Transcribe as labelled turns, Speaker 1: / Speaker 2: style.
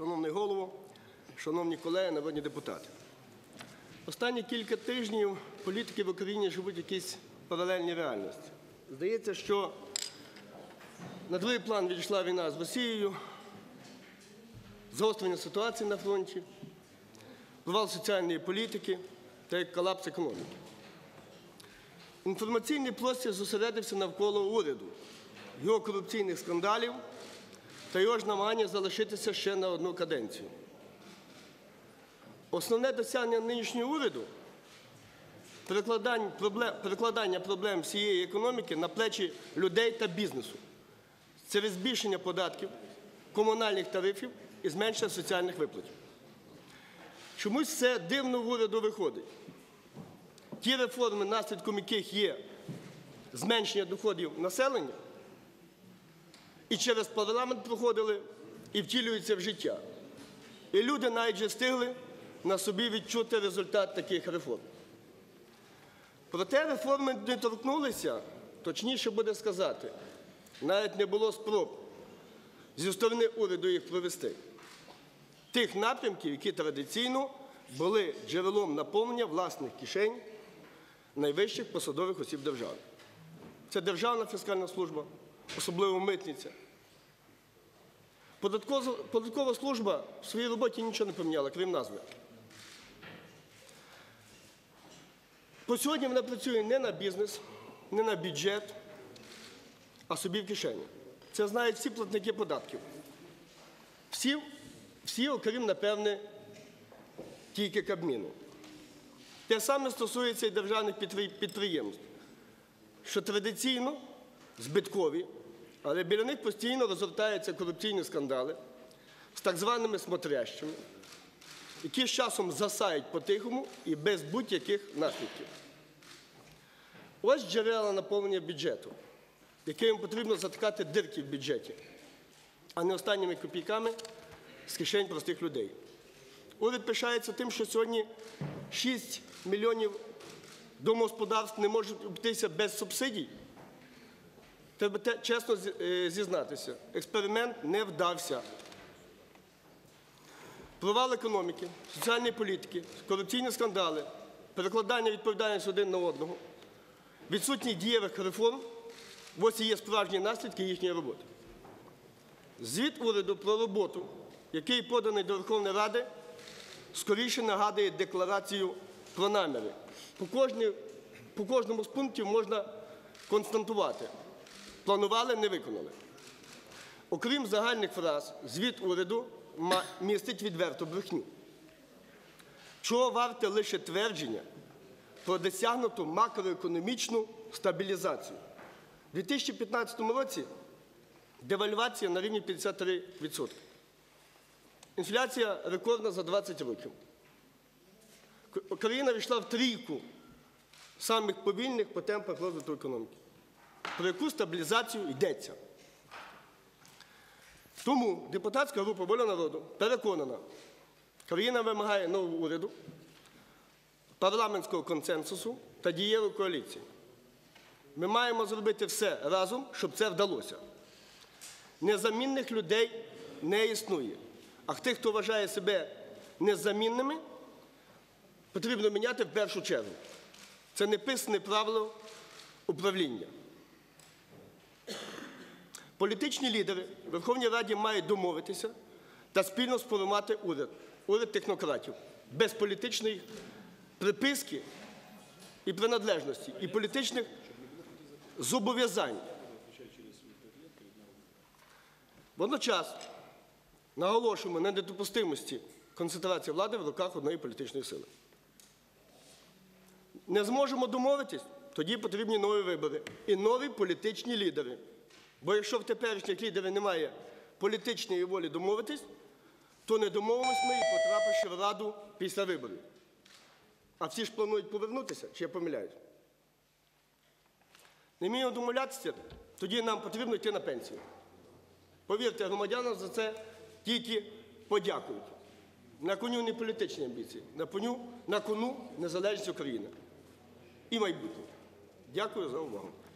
Speaker 1: шановний голово, шановні колеги, народні депутати. Останні кілька тижнів політики в Україні живуть в якійсь паралельній реальності. Здається, що на другий план відійшла війна з Росією, загострення ситуації на фронті, провал соціальної політики та колапс економіки. Інформаційний простір зосередився навколо уряду, його корупційних скандалів та його ж намагання залишитися ще на одну каденцію. Основне досягнення нинішнього уряду перекладання проблем, всієї економіки на плечі людей та бізнесу через збільшення податків, комунальних тарифів і зменшення соціальних виплат. Чомусь все дивно в уряду виходить. Ті реформи, наслідком яких є зменшення доходів населення, і через парламент проходили і втілюються в життя. І люди навіть вже встигли на собі відчути результат таких реформ. Проте реформи не торкнулися, точніше буде сказати, навіть не було спроб зі сторони уряду їх провести. Тих напрямків, які традиційно були джерелом наповнення власних кишень найвищих посадових осіб держави. Це Державна фіскальна служба, особливо митниця. Податкова, служба в своїй роботі нічого не поміняла, крім назви. По сьогодні вона працює не на бізнес, не на бюджет, а собі в кишені. Це знають всі платники податків. Всі, всі окрім, напевне, тільки Кабміну. Те саме стосується і державних підприємств, що традиційно збиткові, але біля них постійно розгортаються корупційні скандали з так званими смотрящими, які з часом засають по-тихому і без будь-яких наслідків. Ось джерела наповнення бюджету, яким потрібно затикати дирки в бюджеті, а не останніми копійками з кишень простих людей. Уряд пишається тим, що сьогодні 6 мільйонів домогосподарств не можуть обійтися без субсидій. Треба чесно зізнатися, експеримент не вдався. Провал економіки, соціальної політики, корупційні скандали, перекладання відповідальності один на одного, відсутність дієвих реформ ось і є справжні наслідки їхньої роботи. Звіт уряду про роботу, який поданий до Верховної Ради, скоріше нагадує декларацію про наміри. По, по кожному з пунктів можна констатувати. Планували, не виконали. Окрім загальних фраз, звіт уряду містить відверту брехню. Чого варте лише твердження про досягнуту макроекономічну стабілізацію? У 2015 році девальвація на рівні 53%. Інфляція рекордна за 20 років. Україна війшла в трійку самих повільних по темпах розвитку економіки. Про яку стабілізацію йдеться? Тому депутатська група воля народу переконана, країна вимагає нового уряду, парламентського консенсусу та дієвої коаліції. Ми маємо зробити все разом, щоб це вдалося. Незамінних людей не існує. А тих, хто вважає себе незамінними, потрібно міняти в першу чергу. Це неписане правило управління. Політичні лідери в Верховній Раді мають домовитися та спільно сформувати уряд, уряд технократів, без політичної приписки і принадлежності, і політичних зобов'язань. Водночас наголошуємо на недопустимості концентрації влади в руках одної політичної сили. Не зможемо домовитись, тоді потрібні нові вибори і нові політичні лідери. Бо якщо в теперішніх лідерів немає політичної волі домовитись, то не домовимось ми і потрапивши в Раду після виборів. А всі ж планують повернутися, чи я помиляюсь? Не вміємо домовлятися, тоді нам потрібно йти на пенсію. Повірте, громадянам за це тільки подякують. На коню не політичні амбіції, на кону, на кону незалежність України і майбутнє. Дякую за увагу.